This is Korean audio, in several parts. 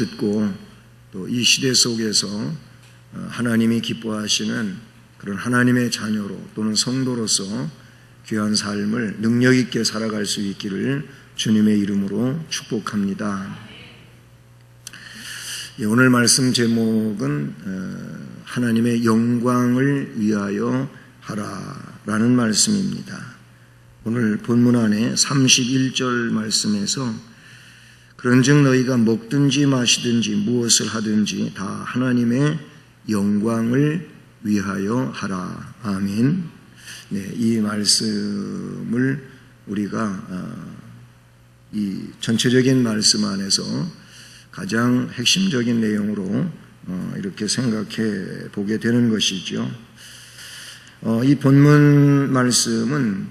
듣고 또 이 시대 속에서 어, 하나님이 기뻐하시는 그런 하나님의 자녀로 또는 성도로서 귀한 삶을 능력 있게 살아갈 수 있기를 주님의 이름으로 축복합니다. 예, 오늘 말씀 제목은 어, 하나님의 영광을 위하여 하라라는 말씀입니다. 오늘 본문 안에 31절 말씀에서 그런즉 너희가 먹든지 마시든지 무엇을 하든지 다 하나님의 영광을 위하여 하라. 아멘. 네, 이 말씀을 우리가 어, 이 전체적인 말씀 안에서 가장 핵심적인 내용으로 어, 이렇게 생각해 보게 되는 것이죠. 어, 이 본문 말씀은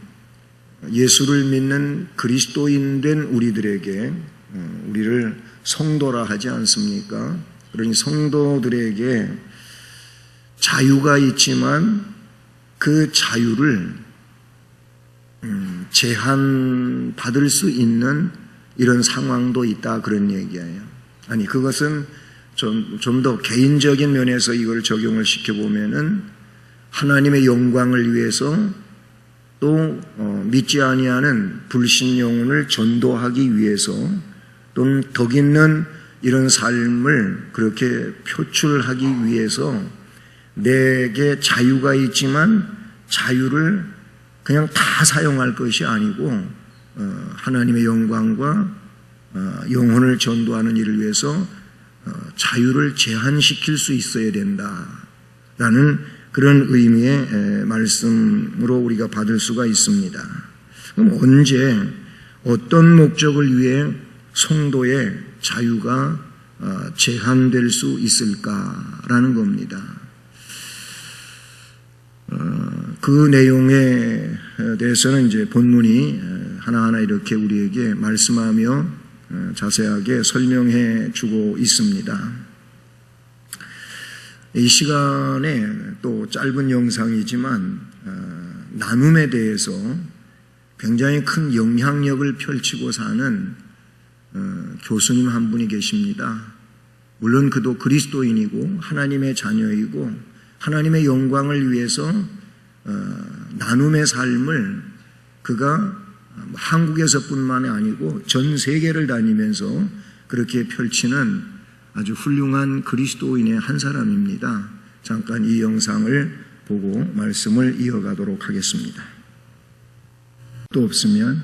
예수를 믿는 그리스도인 된 우리들에게 우리를 성도라 하지 않습니까? 그러니 성도들에게 자유가 있지만 그 자유를 음, 제한받을 수 있는 이런 상황도 있다 그런 얘기예요. 아니 그것은 좀 좀 더 개인적인 면에서 이걸 적용을 시켜 보면은 하나님의 영광을 위해서 또 어, 믿지 아니하는 불신 영혼을 전도하기 위해서 또는 덕 있는 이런 삶을 그렇게 표출하기 위해서 내게 자유가 있지만 자유를 그냥 다 사용할 것이 아니고 어, 하나님의 영광과 어, 영혼을 전도하는 일을 위해서 어, 자유를 제한시킬 수 있어야 된다라는 그런 의미의 말씀으로 우리가 받을 수가 있습니다. 그럼 언제 어떤 목적을 위해 성도의 자유가 제한될 수 있을까라는 겁니다. 그 내용에 대해서는 이제 본문이 하나하나 이렇게 우리에게 말씀하며 자세하게 설명해 주고 있습니다. 이 시간에 또 짧은 영상이지만 나눔에 대해서 굉장히 큰 영향력을 펼치고 사는 교수님 한 분이 계십니다. 물론 그도 그리스도인이고 하나님의 자녀이고 하나님의 영광을 위해서 나눔의 삶을 그가 한국에서뿐만이 아니고 전 세계를 다니면서 그렇게 펼치는 아주 훌륭한 그리스도인의 한 사람입니다. 잠깐 이 영상을 보고 말씀을 이어가도록 하겠습니다. 또 없으면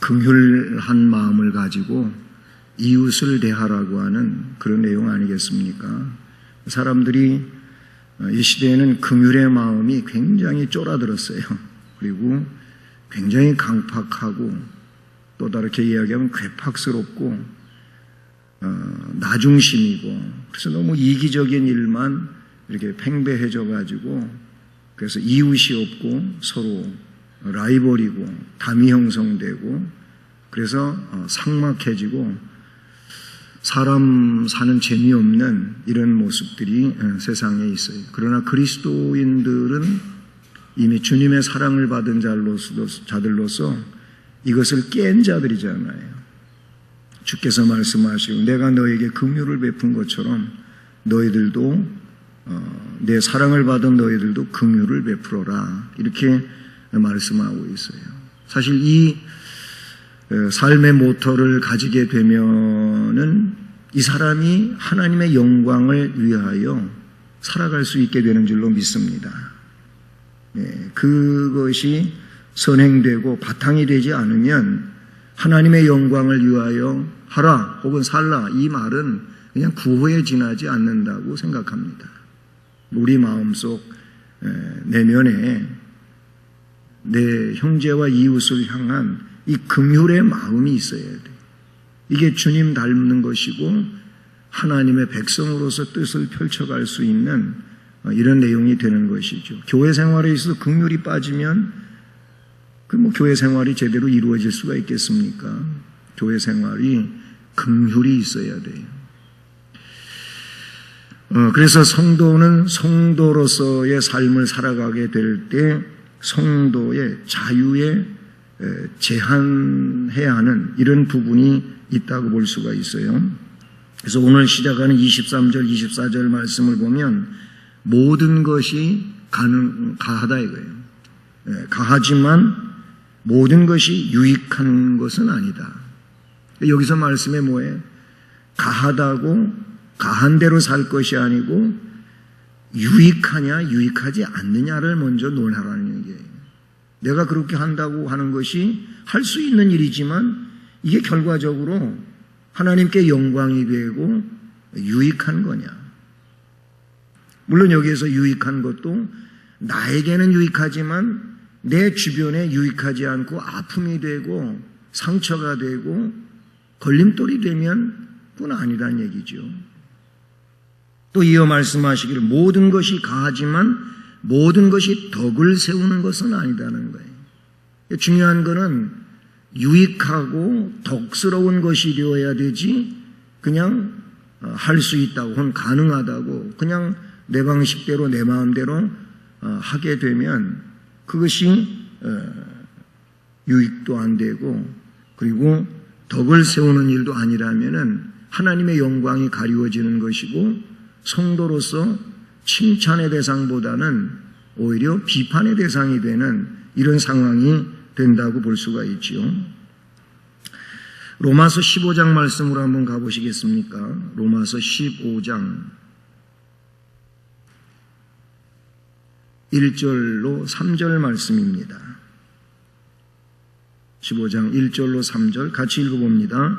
긍휼한 마음을 가지고 이웃을 대하라고 하는 그런 내용 아니겠습니까? 사람들이 이 시대에는 긍휼의 마음이 굉장히 쫄아들었어요. 그리고 굉장히 강팍하고 또 다르게 이야기하면 괴팍스럽고 어, 나중심이고 그래서 너무 이기적인 일만 이렇게 팽배해져 가지고 그래서 이웃이 없고 서로 라이벌이고 담이 형성되고 그래서 어, 상막해지고 사람 사는 재미없는 이런 모습들이 어, 세상에 있어요. 그러나 그리스도인들은 이미 주님의 사랑을 받은 자들로서 이것을 깬 자들이잖아요. 주께서 말씀하시고 내가 너에게 긍휼을 베푼 것처럼 너희들도 어, 내 사랑을 받은 너희들도 긍휼을 베풀어라 이렇게 말씀하고 있어요. 사실 이 어, 삶의 모터를 가지게 되면은 이 사람이 하나님의 영광을 위하여 살아갈 수 있게 되는 줄로 믿습니다. 예, 그것이 선행되고 바탕이 되지 않으면 하나님의 영광을 위하여 하라 혹은 살라 이 말은 그냥 구호에 지나지 않는다고 생각합니다. 우리 마음속 내면에 내 형제와 이웃을 향한 이 긍휼의 마음이 있어야 돼. 이게 주님 닮는 것이고 하나님의 백성으로서 뜻을 펼쳐갈 수 있는 어, 이런 내용이 되는 것이죠. 교회 생활에 있어서 극률이 빠지면 그 뭐 교회 생활이 제대로 이루어질 수가 있겠습니까? 교회 생활이 긍휼이 있어야 돼요. 어, 그래서 성도는 성도로서의 삶을 살아가게 될 때 성도의 자유에 제한해야 하는 이런 부분이 있다고 볼 수가 있어요. 그래서 오늘 시작하는 23절, 24절 말씀을 보면 모든 것이 가능, 가하다 이거예요. 예, 가하지만 모든 것이 유익한 것은 아니다. 여기서 말씀에 뭐예요? 가하다고 가한 대로 살 것이 아니고 유익하냐 유익하지 않느냐를 먼저 논하라는 얘기예요. 내가 그렇게 한다고 하는 것이 할 수 있는 일이지만 이게 결과적으로 하나님께 영광이 되고 유익한 거냐. 물론 여기에서 유익한 것도 나에게는 유익하지만 내 주변에 유익하지 않고 아픔이 되고 상처가 되고 걸림돌이 되면 뿐 아니라는 얘기죠. 또 이어 말씀하시기를 모든 것이 가하지만 모든 것이 덕을 세우는 것은 아니다는 거예요. 중요한 것은 유익하고 덕스러운 것이 되어야 되지 그냥 어, 할수 있다고 혹은 가능하다고 그냥 내 방식대로 내 마음대로 어, 하게 되면 그것이 어, 유익도 안 되고 그리고 덕을 세우는 일도 아니라면은 하나님의 영광이 가리워지는 것이고 성도로서 칭찬의 대상보다는 오히려 비판의 대상이 되는 이런 상황이 된다고 볼 수가 있지요. 로마서 15장 말씀으로 한번 가보시겠습니까? 로마서 15장 1절로 3절 말씀입니다. 15장 1절로 3절 같이 읽어봅니다.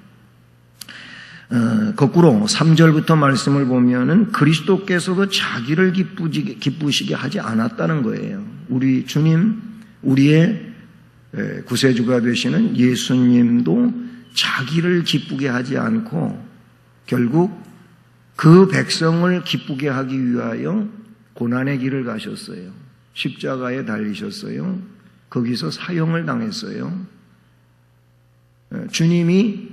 어, 거꾸로 3절부터 말씀을 보면은 그리스도께서도 자기를 기쁘지, 기쁘시게 하지 않았다는 거예요. 우리 주님, 우리의 구세주가 되시는 예수님도 자기를 기쁘게 하지 않고 결국 그 백성을 기쁘게 하기 위하여 고난의 길을 가셨어요. 십자가에 달리셨어요. 거기서 사형을 당했어요. 주님이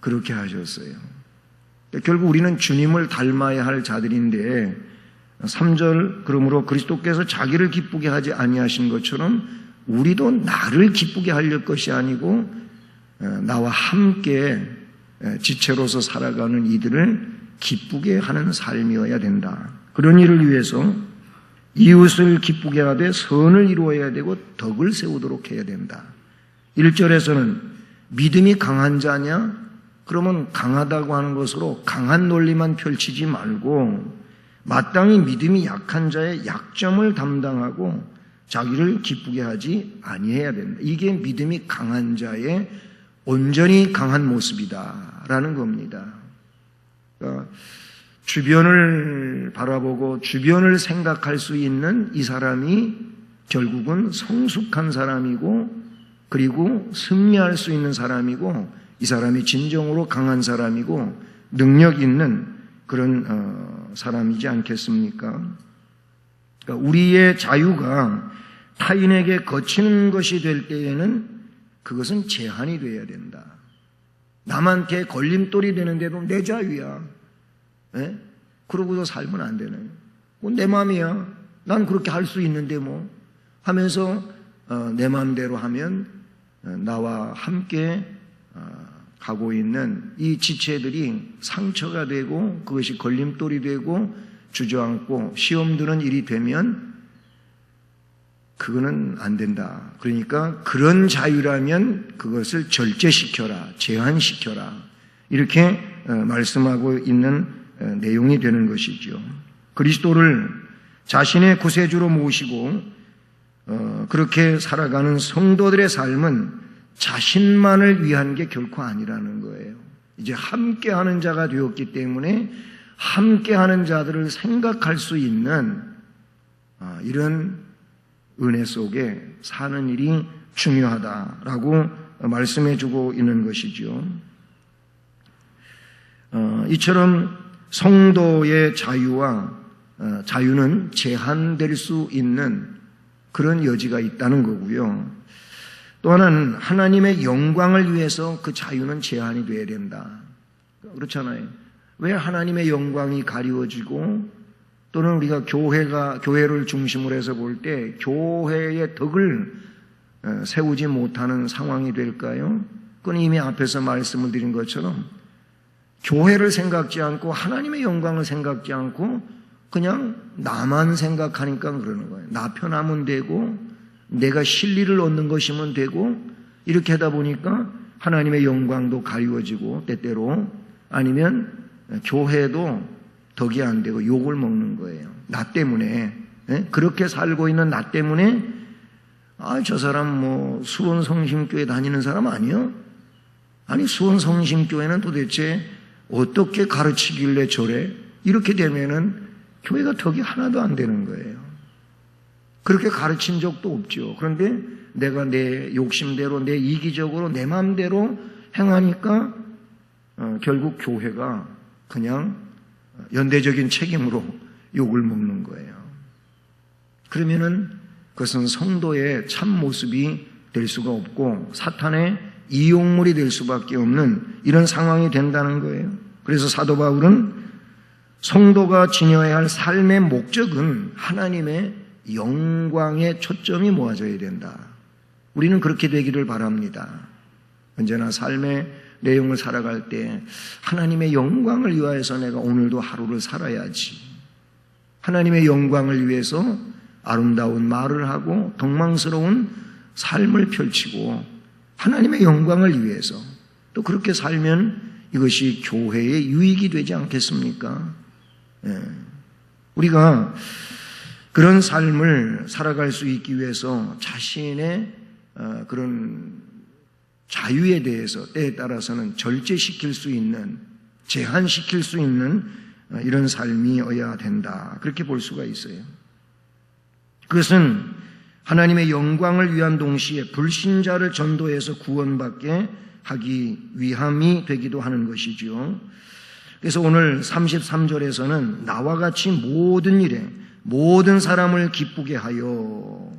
그렇게 하셨어요. 결국 우리는 주님을 닮아야 할 자들인데 3절 그러므로 그리스도께서 자기를 기쁘게 하지 아니하신 것처럼 우리도 나를 기쁘게 하려 것이 아니고 나와 함께 지체로서 살아가는 이들을 기쁘게 하는 삶이어야 된다. 그런 일을 위해서 이웃을 기쁘게 하되 선을 이루어야 되고 덕을 세우도록 해야 된다. 1절에서는 믿음이 강한 자냐? 그러면 강하다고 하는 것으로 강한 논리만 펼치지 말고 마땅히 믿음이 약한 자의 약점을 담당하고 자기를 기쁘게 하지 아니해야 된다. 이게 믿음이 강한 자의 온전히 강한 모습이다라는 겁니다. 그러니까 주변을 바라보고 주변을 생각할 수 있는 이 사람이 결국은 성숙한 사람이고 그리고 승리할 수 있는 사람이고 이 사람이 진정으로 강한 사람이고 능력 있는 그런 어, 사람이지 않겠습니까? 그러니까 우리의 자유가 타인에게 거치는 것이 될 때에는 그것은 제한이 되어야 된다. 남한테 걸림돌이 되는데도 내 자유야. 네? 그러고서 살면 안 되는. 내 마음이야. 난 그렇게 할 수 있는데 뭐 하면서 어, 내 마음대로 하면 어, 나와 함께 가고 있는 이 지체들이 상처가 되고 그것이 걸림돌이 되고 주저앉고 시험 드는 일이 되면 그거는 안 된다. 그러니까 그런 자유라면 그것을 절제시켜라, 제한시켜라. 이렇게 어, 말씀하고 있는 어, 내용이 되는 것이죠. 그리스도를 자신의 구세주로 모시고 어, 그렇게 살아가는 성도들의 삶은 자신만을 위한 게 결코 아니라는 거예요. 이제 함께 하는 자가 되었기 때문에 함께 하는 자들을 생각할 수 있는 아, 이런 은혜 속에 사는 일이 중요하다라고 말씀해 주고 있는 것이죠. 어, 이처럼 성도의 자유와 어, 자유는 제한될 수 있는 그런 여지가 있다는 거고요. 또 하나는 하나님의 영광을 위해서 그 자유는 제한이 돼야 된다. 그렇잖아요. 왜 하나님의 영광이 가리워지고 또는 우리가 교회가 교회를 중심으로 해서 볼 때 교회의 덕을 어, 세우지 못하는 상황이 될까요? 그건 이미 앞에서 말씀을 드린 것처럼 교회를 생각지 않고 하나님의 영광을 생각지 않고 그냥 나만 생각하니까 그러는 거예요. 나 편하면 되고 내가 실리를 얻는 것이면 되고 이렇게 하다 보니까 하나님의 영광도 가리워지고 때때로 아니면 교회도 덕이 안 되고 욕을 먹는 거예요. 나 때문에 예? 그렇게 살고 있는 나 때문에 아 저 사람 뭐 수원 성심교회 다니는 사람 아니요? 아니 수원 성심교회는 도대체 어떻게 가르치길래 저래? 이렇게 되면은 교회가 덕이 하나도 안 되는 거예요. 그렇게 가르친 적도 없죠. 그런데 내가 내 욕심대로, 내 이기적으로, 내 마음대로 행하니까 어, 결국 교회가 그냥 연대적인 책임으로 욕을 먹는 거예요. 그러면은 그것은 성도의 참 모습이 될 수가 없고 사탄의 이용물이 될 수밖에 없는 이런 상황이 된다는 거예요. 그래서 사도 바울은 성도가 지녀야 할 삶의 목적은 하나님의 영광에 초점이 모아져야 된다. 우리는 그렇게 되기를 바랍니다. 언제나 삶의 내용을 살아갈 때 하나님의 영광을 위하여서 내가 오늘도 하루를 살아야지. 하나님의 영광을 위해서 아름다운 말을 하고 동망스러운 삶을 펼치고 하나님의 영광을 위해서 또 그렇게 살면 이것이 교회의 유익이 되지 않겠습니까? 예. 우리가 그런 삶을 살아갈 수 있기 위해서 자신의 어, 그런 자유에 대해서 때에 따라서는 절제시킬 수 있는 제한시킬 수 있는 어, 이런 삶이어야 된다. 그렇게 볼 수가 있어요. 그것은 하나님의 영광을 위한 동시에 불신자를 전도해서 구원받게 하기 위함이 되기도 하는 것이죠. 그래서 오늘 33절에서는 나와 같이 모든 일에 모든 사람을 기쁘게 하여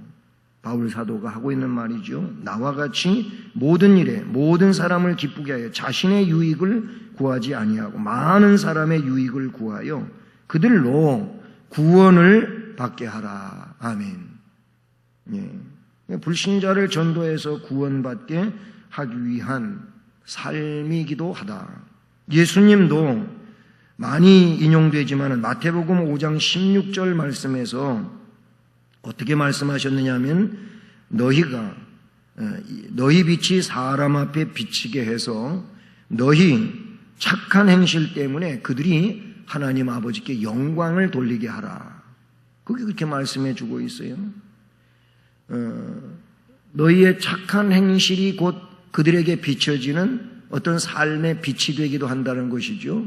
바울 사도가 하고 있는 말이죠. 나와 같이 모든 일에 모든 사람을 기쁘게 하여 자신의 유익을 구하지 아니하고 많은 사람의 유익을 구하여 그들로 구원을 받게 하라. 아멘. 예. 불신자를 전도해서 구원받게 하기 위한 삶이기도 하다. 예수님도 많이 인용되지만 마태복음 5장 16절 말씀에서 어떻게 말씀하셨느냐 하면 너희가 어, 너희 빛이 사람 앞에 비치게 해서 너희 착한 행실 때문에 그들이 하나님 아버지께 영광을 돌리게 하라. 그게 그렇게 말씀해 주고 있어요. 어, 너희의 착한 행실이 곧 그들에게 비춰지는 어떤 삶의 빛이 되기도 한다는 것이죠.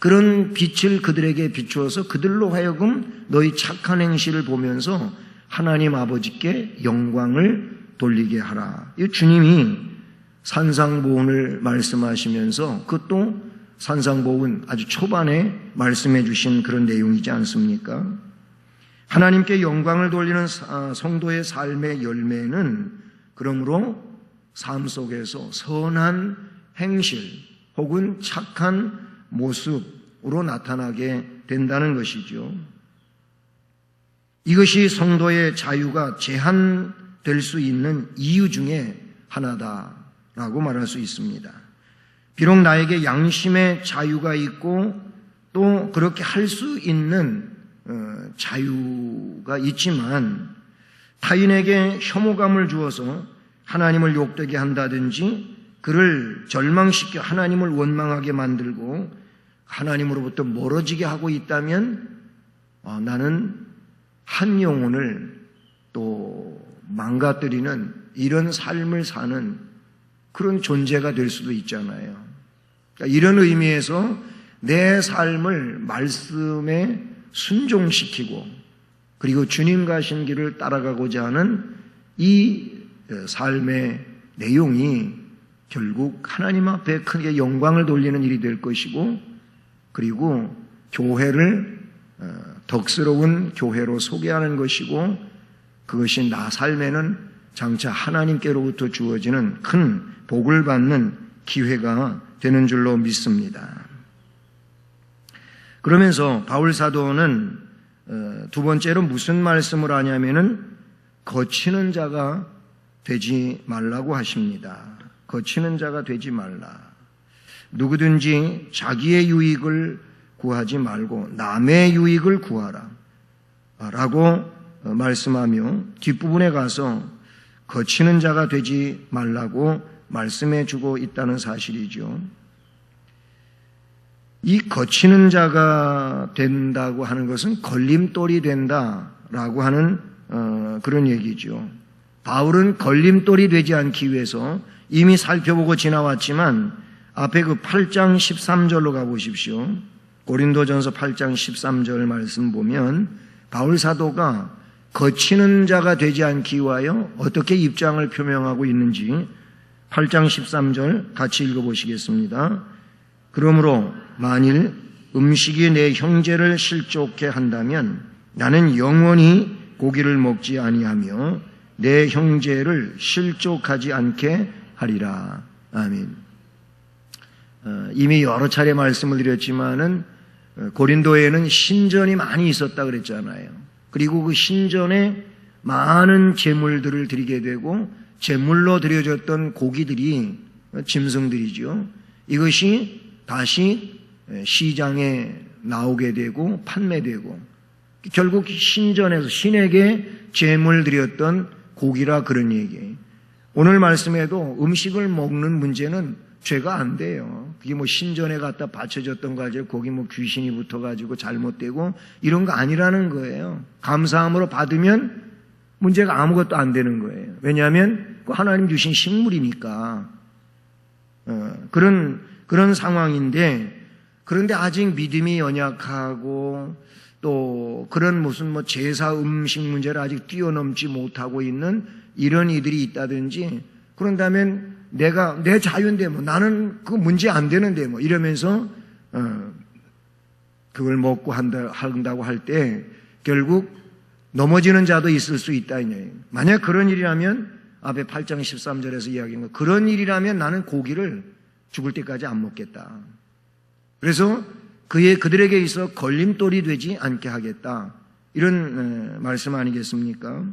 그런 빛을 그들에게 비추어서 그들로 하여금 너희 착한 행실을 보면서 하나님 아버지께 영광을 돌리게 하라. 이 주님이 산상보훈을 말씀하시면서 그것도 산상보훈 아주 초반에 말씀해 주신 그런 내용이지 않습니까? 하나님께 영광을 돌리는 성도의 삶의 열매는 그러므로 삶 속에서 선한 행실 혹은 착한 모습으로 나타나게 된다는 것이죠. 이것이 성도의 자유가 제한될 수 있는 이유 중에 하나다라고 말할 수 있습니다. 비록 나에게 양심의 자유가 있고 또 그렇게 할 수 있는 어, 자유가 있지만 타인에게 혐오감을 주어서 하나님을 욕되게 한다든지 그를 절망시켜 하나님을 원망하게 만들고 하나님으로부터 멀어지게 하고 있다면 어, 나는 한 영혼을 또 망가뜨리는 이런 삶을 사는 그런 존재가 될 수도 있잖아요. 그러니까 이런 의미에서 내 삶을 말씀에 순종시키고 그리고 주님 가신 길을 따라가고자 하는 이 삶의 내용이 결국 하나님 앞에 크게 영광을 돌리는 일이 될 것이고 그리고 교회를 어, 덕스러운 교회로 소개하는 것이고 그것이 나 삶에는 장차 하나님께로부터 주어지는 큰 복을 받는 기회가 되는 줄로 믿습니다. 그러면서 바울 사도는 어, 두 번째로 무슨 말씀을 하냐면은 거치는 자가 되지 말라고 하십니다. 거치는 자가 되지 말라. 누구든지 자기의 유익을 구하지 말고 남의 유익을 구하라. 라고 말씀하며 뒷부분에 가서 거치는 자가 되지 말라고 말씀해 주고 있다는 사실이죠. 이 거치는 자가 된다고 하는 것은 걸림돌이 된다라고 하는 어, 그런 얘기죠. 바울은 걸림돌이 되지 않기 위해서 이미 살펴보고 지나왔지만 앞에 그 8장 13절로 가보십시오. 고린도전서 8장 13절 말씀 보면 바울 사도가 거치는 자가 되지 않기 위하여 어떻게 입장을 표명하고 있는지 8장 13절 같이 읽어보시겠습니다. 그러므로 만일 음식이 내 형제를 실족케 한다면 나는 영원히 고기를 먹지 아니하며 내 형제를 실족하지 않게 하리라. 아멘. 어, 이미 여러 차례 말씀을 드렸지만은 어, 고린도에는 신전이 많이 있었다 그랬잖아요. 그리고 그 신전에 많은 제물들을 드리게 되고 제물로 드려졌던 고기들이 어, 짐승들이죠. 이것이 다시 시장에 나오게 되고 판매되고 결국 신전에서 신에게 제물 드렸던 고기라 그런 얘기예요. 오늘 말씀에도 음식을 먹는 문제는 죄가 안 돼요. 그게 뭐 신전에 갖다 바쳐졌던 거 가지고 거기 뭐 귀신이 붙어가지고 잘못되고 이런 거 아니라는 거예요. 감사함으로 받으면 문제가 아무것도 안 되는 거예요. 왜냐하면 그 하나님 주신 식물이니까 어, 그런 그런 상황인데 그런데 아직 믿음이 연약하고 또 그런 무슨 뭐 제사 음식 문제를 아직 뛰어넘지 못하고 있는 이런 이들이 있다든지 그런다면 내가 내 자유인데 뭐 나는 그 문제 안 되는데 뭐 이러면서 어 그걸 먹고 한다 한다고 할 때 결국 넘어지는 자도 있을 수 있다 이거예요. 만약 그런 일이라면 앞에 8장 13절에서 이야기한 거 그런 일이라면 나는 고기를 죽을 때까지 안 먹겠다. 그래서 그의 그들에게 있어 걸림돌이 되지 않게 하겠다. 이런 말씀 아니겠습니까?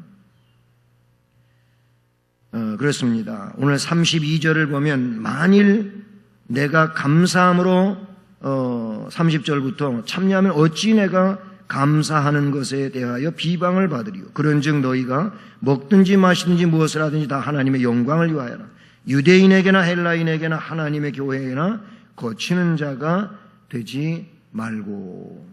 어, 그렇습니다. 오늘 32절을 보면 만일 내가 감사함으로 어, 30절부터 참여하면 어찌 내가 감사하는 것에 대하여 비방을 받으리요. 그런즉 너희가 먹든지 마시든지 무엇을 하든지 다 하나님의 영광을 위하여라. 유대인에게나 헬라인에게나 하나님의 교회에나 거치는 자가 되지 말고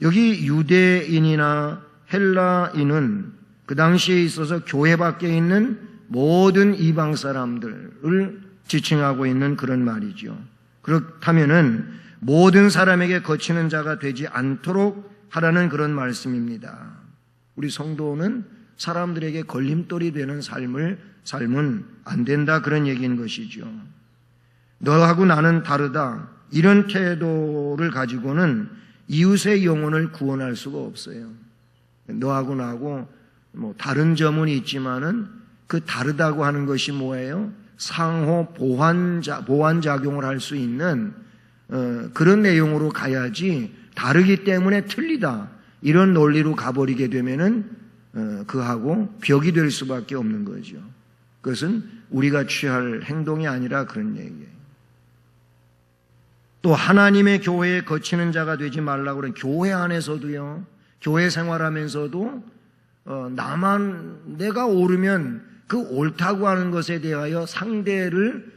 여기 유대인이나 헬라인은 그 당시에 있어서 교회 밖에 있는 모든 이방 사람들을 지칭하고 있는 그런 말이죠. 그렇다면은 모든 사람에게 거치는 자가 되지 않도록 하라는 그런 말씀입니다. 우리 성도는 사람들에게 걸림돌이 되는 삶을 삶은 안 된다 그런 얘기인 것이죠. 너하고 나는 다르다. 이런 태도를 가지고는 이웃의 영혼을 구원할 수가 없어요. 너하고 나하고 뭐 다른 점은 있지만은 그 다르다고 하는 것이 뭐예요? 상호 보완 보완 작용을 할 수 있는 어, 그런 내용으로 가야지 다르기 때문에 틀리다 이런 논리로 가버리게 되면은 어, 그하고 벽이 될 수밖에 없는 거죠. 그것은 우리가 취할 행동이 아니라 그런 얘기예요. 또 하나님의 교회에 거치는 자가 되지 말라고 그런 교회 안에서도요. 교회 생활하면서도 어, 나만 내가 옳으면 그 옳다고 하는 것에 대하여 상대를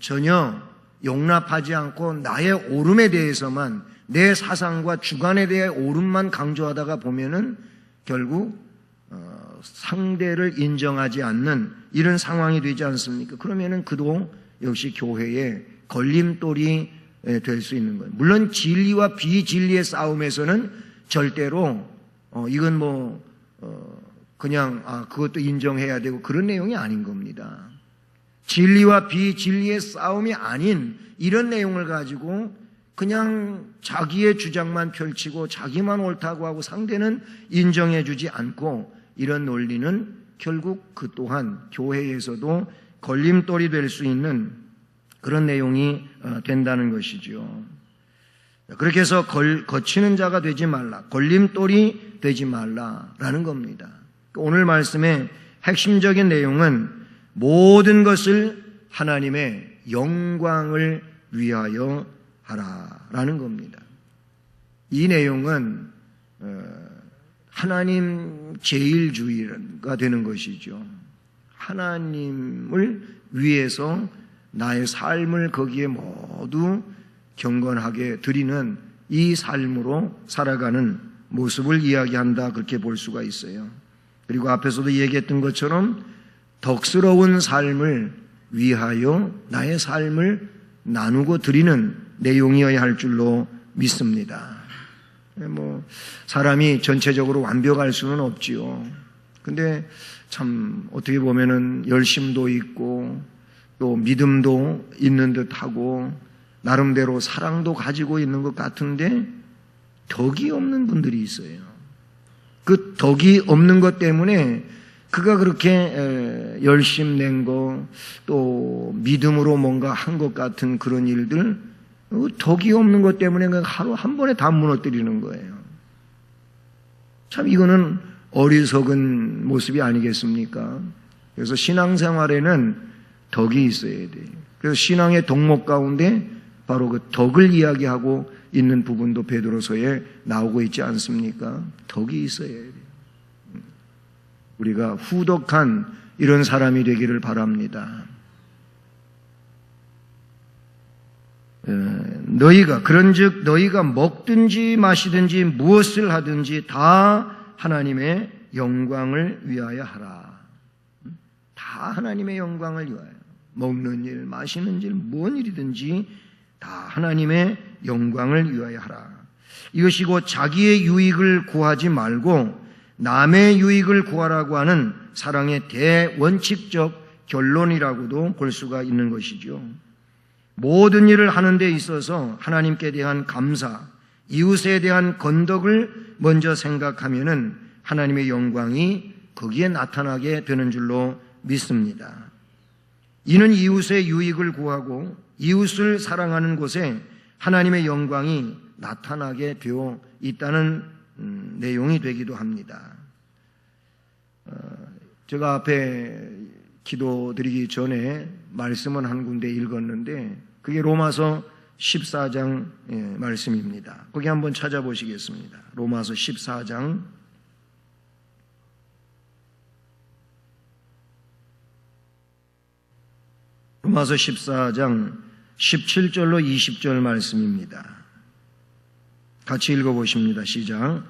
전혀 용납하지 않고 나의 옳음에 대해서만 내 사상과 주관에 대해 옳음만 강조하다가 보면은 결국 어, 상대를 인정하지 않는 이런 상황이 되지 않습니까? 그러면은 그도 역시 교회에 걸림돌이 될 수 있는 거예요. 물론 진리와 비진리의 싸움에서는 절대로 어, 이건 뭐 어, 그냥 아 그것도 인정해야 되고 그런 내용이 아닌 겁니다. 진리와 비진리의 싸움이 아닌 이런 내용을 가지고 그냥 자기의 주장만 펼치고 자기만 옳다고 하고 상대는 인정해 주지 않고 이런 논리는 결국 그 또한 교회에서도 걸림돌이 될 수 있는 그런 내용이 어, 된다는 것이죠. 그렇게 해서 걸, 거치는 자가 되지 말라. 걸림돌이 되지 말라라는 겁니다. 오늘 말씀의 핵심적인 내용은 모든 것을 하나님의 영광을 위하여 하라라는 겁니다. 이 내용은 어, 하나님 제일주의가 되는 것이죠. 하나님을 위해서 나의 삶을 거기에 모두 경건하게 드리는 이 삶으로 살아가는 모습을 이야기한다 그렇게 볼 수가 있어요. 그리고 앞에서도 얘기했던 것처럼 덕스러운 삶을 위하여 나의 삶을 나누고 드리는 내용이어야 할 줄로 믿습니다. 뭐 사람이 전체적으로 완벽할 수는 없지요. 근데 참 어떻게 보면은 열심도 있고 또 믿음도 있는 듯하고 나름대로 사랑도 가지고 있는 것 같은데 덕이 없는 분들이 있어요. 그 덕이 없는 것 때문에 그가 그렇게 열심 낸 거, 또 믿음으로 뭔가 한 것 같은 그런 일들, 어, 덕이 없는 것 때문에 하루 한 번에 다 무너뜨리는 거예요. 참 이거는 어리석은 모습이 아니겠습니까? 그래서 신앙생활에는 덕이 있어야 돼. 그래서 신앙의 덕목 가운데 바로 그 덕을 이야기하고 있는 부분도 베드로서에 나오고 있지 않습니까? 덕이 있어야 돼. 우리가 후덕한 이런 사람이 되기를 바랍니다. 너희가 그런즉 너희가 먹든지 마시든지 무엇을 하든지 다 하나님의 영광을 위하여 하라. 다 하나님의 영광을 위하여. 먹는 일, 마시는 일, 무슨 일이든지 다 하나님의 영광을 위하여 하라. 이것이 곧 자기의 유익을 구하지 말고 남의 유익을 구하라고 하는 사랑의 대원칙적 결론이라고도 볼 수가 있는 것이죠. 모든 일을 하는 데 있어서 하나님께 대한 감사, 이웃에 대한 건덕을 먼저 생각하면은 하나님의 영광이 거기에 나타나게 되는 줄로 믿습니다. 이는 이웃의 유익을 구하고 이웃을 사랑하는 곳에 하나님의 영광이 나타나게 되어 있다는 음, 내용이 되기도 합니다. 어, 제가 앞에 기도드리기 전에 말씀은 한 군데 읽었는데 그게 로마서 14장 예, 말씀입니다. 거기 한번 찾아보시겠습니다. 로마서 14장 로마서 14장 17절로 20절 말씀입니다. 같이 읽어보십니다. 시작.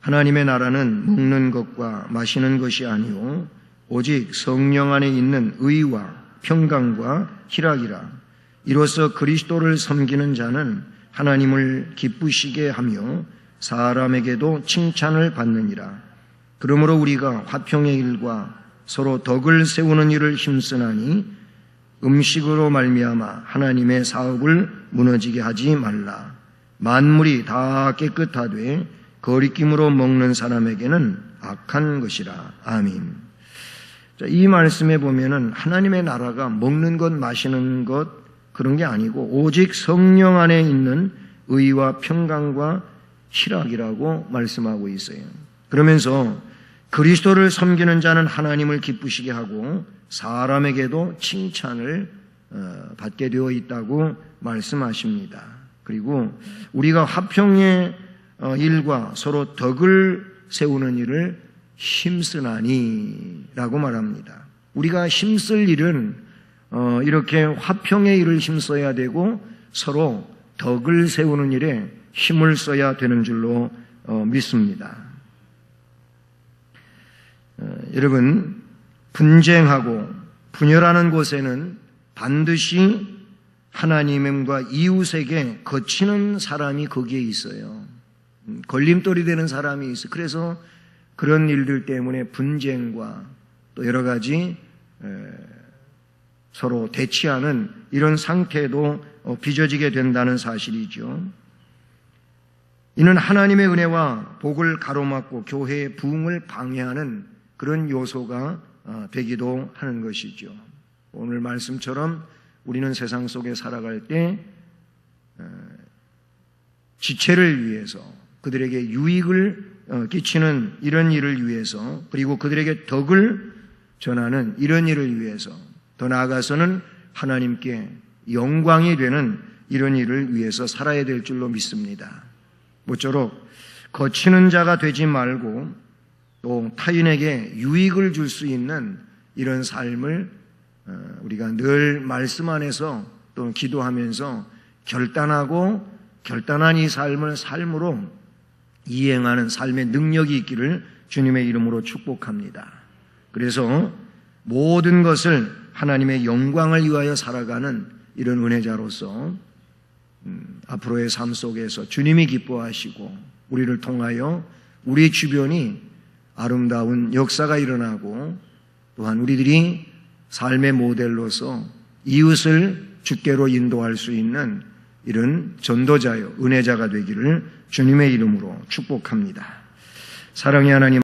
하나님의 나라는 먹는 것과 마시는 것이 아니오 오직 성령 안에 있는 의와 평강과 희락이라. 이로써 그리스도를 섬기는 자는 하나님을 기쁘시게 하며 사람에게도 칭찬을 받느니라. 그러므로 우리가 화평의 일과 서로 덕을 세우는 일을 힘쓰나니 음식으로 말미암아 하나님의 사업을 무너지게 하지 말라. 만물이 다 깨끗하되 거리낌으로 먹는 사람에게는 악한 것이라. 아민. 이 말씀에 보면은 하나님의 나라가 먹는 것, 마시는 것 그런 게 아니고 오직 성령 안에 있는 의와 평강과 희락이라고 말씀하고 있어요. 그러면서 그리스도를 섬기는 자는 하나님을 기쁘시게 하고 사람에게도 칭찬을 어, 받게 되어 있다고 말씀하십니다. 그리고 우리가 화평의 어, 일과 서로 덕을 세우는 일을 힘쓰나니라고 말합니다. 우리가 힘쓸 일은 어, 이렇게 화평의 일을 힘써야 되고 서로 덕을 세우는 일에 힘을 써야 되는 줄로 믿습니다. 여러분 분쟁하고 분열하는 곳에는 반드시 하나님과 이웃에게 거치는 사람이 거기에 있어요. 음, 걸림돌이 되는 사람이 있어. 그래서 그런 일들 때문에 분쟁과 또 여러 가지 서로 대치하는 이런 상태도 어, 빚어지게 된다는 사실이죠. 이는 하나님의 은혜와 복을 가로막고 교회의 부흥을 방해하는 그런 요소가 어, 되기도 하는 것이죠. 오늘 말씀처럼 우리는 세상 속에 살아갈 때 어, 지체를 위해서 그들에게 유익을 어, 끼치는 이런 일을 위해서 그리고 그들에게 덕을 전하는 이런 일을 위해서 더 나아가서는 하나님께 영광이 되는 이런 일을 위해서 살아야 될 줄로 믿습니다. 모쪼록 거치는 자가 되지 말고 또 타인에게 유익을 줄 수 있는 이런 삶을 어, 우리가 늘 말씀 안에서 또 기도하면서 결단하고 결단한 이 삶을 삶으로 이행하는 삶의 능력이 있기를 주님의 이름으로 축복합니다. 그래서 모든 것을 하나님의 영광을 위하여 살아가는 이런 은혜자로서 음, 앞으로의 삶 속에서 주님이 기뻐하시고 우리를 통하여 우리 주변이 아름다운 역사가 일어나고 또한 우리들이 삶의 모델로서 이웃을 주께로 인도할 수 있는 이런 전도자요, 은혜자가 되기를 주님의 이름으로 축복합니다. 사랑의 하나님